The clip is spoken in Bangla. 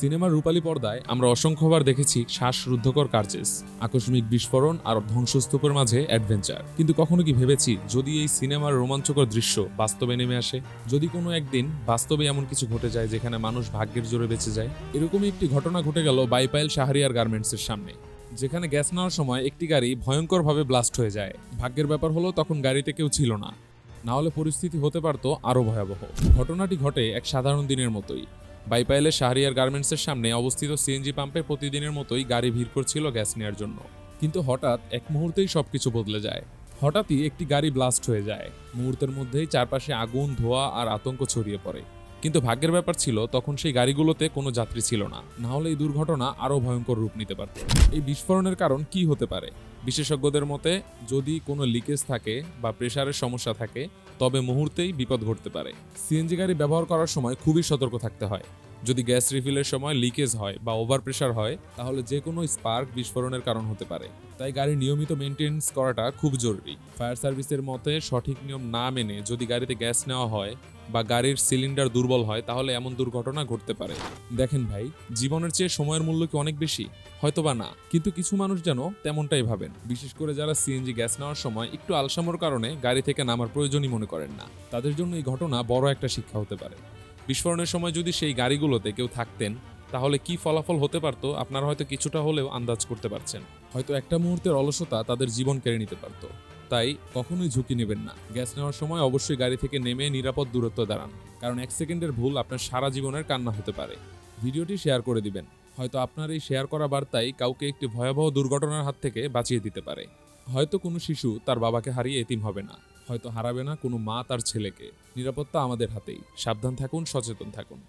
সিনেমার রূপালী পর্দায় আমরা অসংখ্যবার দেখেছি শ্বাসরুদ্ধকর কার্চেস আকস্মিক বিস্ফোরণ আর ধ্বংসস্তূপের মাঝে অ্যাডভেঞ্চার। কিন্তু কখনো কি ভেবেছি, যদি এই সিনেমার রোমাঞ্চকর দৃশ্য বাস্তবে নেমে আসে? যদি কোনো একদিন বাস্তবে এমন কিছু ঘটে যায় যেখানে মানুষ ভাগ্যের জোরে বেঁচে যায়? এরকমই একটি ঘটনা ঘটে গেল বাইপাইল শাহরিয়ার গার্মেন্টসের সামনে। যেখানে গ্যাস নেওয়ার সময় একটি গাড়ি ভয়ঙ্করভাবে ব্লাস্ট হয়ে যায়। ভাগ্যের ব্যাপার হলো তখন গাড়িতে কেউ ছিল না। না হলে পরিস্থিতি হতে পারত আরও ভয়াবহ। ঘটনাটি ঘটে এক সাধারণ দিনের মতোই। বাইপাইলের শাহরিয়ার গার্মেন্টসের সামনে অবস্থিত সিএনজি পাম্পে প্রতিদিনের মতোই গাড়ি ভিড় করছিল গ্যাস নেওয়ার জন্য। কিন্তু হঠাৎ এক মুহূর্তেই সবকিছু বদলে যায়। হঠাৎই একটি গাড়ি ব্লাস্ট হয়ে যায়। মুহূর্তের মধ্যেই চারপাশে আগুন, ধোয়া আর আতঙ্ক ছড়িয়ে পড়ে। কিন্তু ভাগ্যের ব্যাপার ছিল, তখন সেই গাড়িগুলোতে কোনো যাত্রী ছিল না। না হলে এই দুর্ঘটনা আরও ভয়ঙ্কর রূপ নিতে পারত। এই বিস্ফোরণের কারণ কি হতে পারে? বিশেষজ্ঞদের মতে, যদি কোনো লিকেজ থাকে বা প্রেশারের সমস্যা থাকে, তবে মুহূর্তেই বিপদ ঘটতে পারে। সিএনজি গাড়ি ব্যবহার করার সময় খুবই সতর্ক থাকতে হয়। যদি গ্যাস রিফিলের সময় লিকেজ হয় বা ওভার প্রেশার হয়, তাহলে যে কোনো স্পার্ক বিস্ফোরণের কারণ হতে পারে। তাই গাড়ির নিয়মিত মেনটেন্স করাটা খুব জরুরি। ফায়ার সার্ভিসের মতে, সঠিক নিয়ম না মেনে যদি গাড়িতে গ্যাস নেওয়া হয় বা গাড়ির সিলিন্ডার দুর্বল হয়, তাহলে এমন দুর্ঘটনা ঘটতে পারে। দেখেন ভাই, জীবনের চেয়ে সময়ের মূল্য কি অনেক বেশি? হয়তোবা না। কিন্তু কিছু মানুষ যেন তেমনটাই ভাবেন। বিশেষ করে যারা সিএনজি গ্যাস নেওয়ার সময় একটু আলসামোর কারণে গাড়ি থেকে নামার প্রয়োজনই মনে করেন না। তাদের জন্য এই ঘটনা বড় একটা শিক্ষা হতে পারে। বিস্ফোরণের সময় যদি সেই গাড়িগুলোতে কেউ থাকতেন, তাহলে কি ফলাফল হতে পারত? আপনারা হয়তো কিছুটা হলেও আন্দাজ করতে পারছেন। হয়তো একটা মুহূর্তের অলসতা তাদের জীবন কেড়ে নিতে পারত। তাই কখনোই ঝুঁকি নেবেন না। গ্যাস নেওয়ার সময় অবশ্যই গাড়ি থেকে নেমে নিরাপদ দূরত্ব দাঁড়ান। কারণ এক সেকেন্ডের ভুল আপনার সারা জীবনের কান্না হতে পারে। ভিডিওটি শেয়ার করে দিবেন। হয়তো আপনার এই শেয়ার করা বার্তাই কাউকে একটি ভয়াবহ দুর্ঘটনার হাত থেকে বাঁচিয়ে দিতে পারে। হয়তো কোনো শিশু তার বাবাকে হারিয়ে এতিম হবে না। হয়তো হারাবে না কোনো মা তার ছেলেকে। নিরাপত্তা আমাদের হাতেই। সাবধান থাকুন সচেতন থাকুন।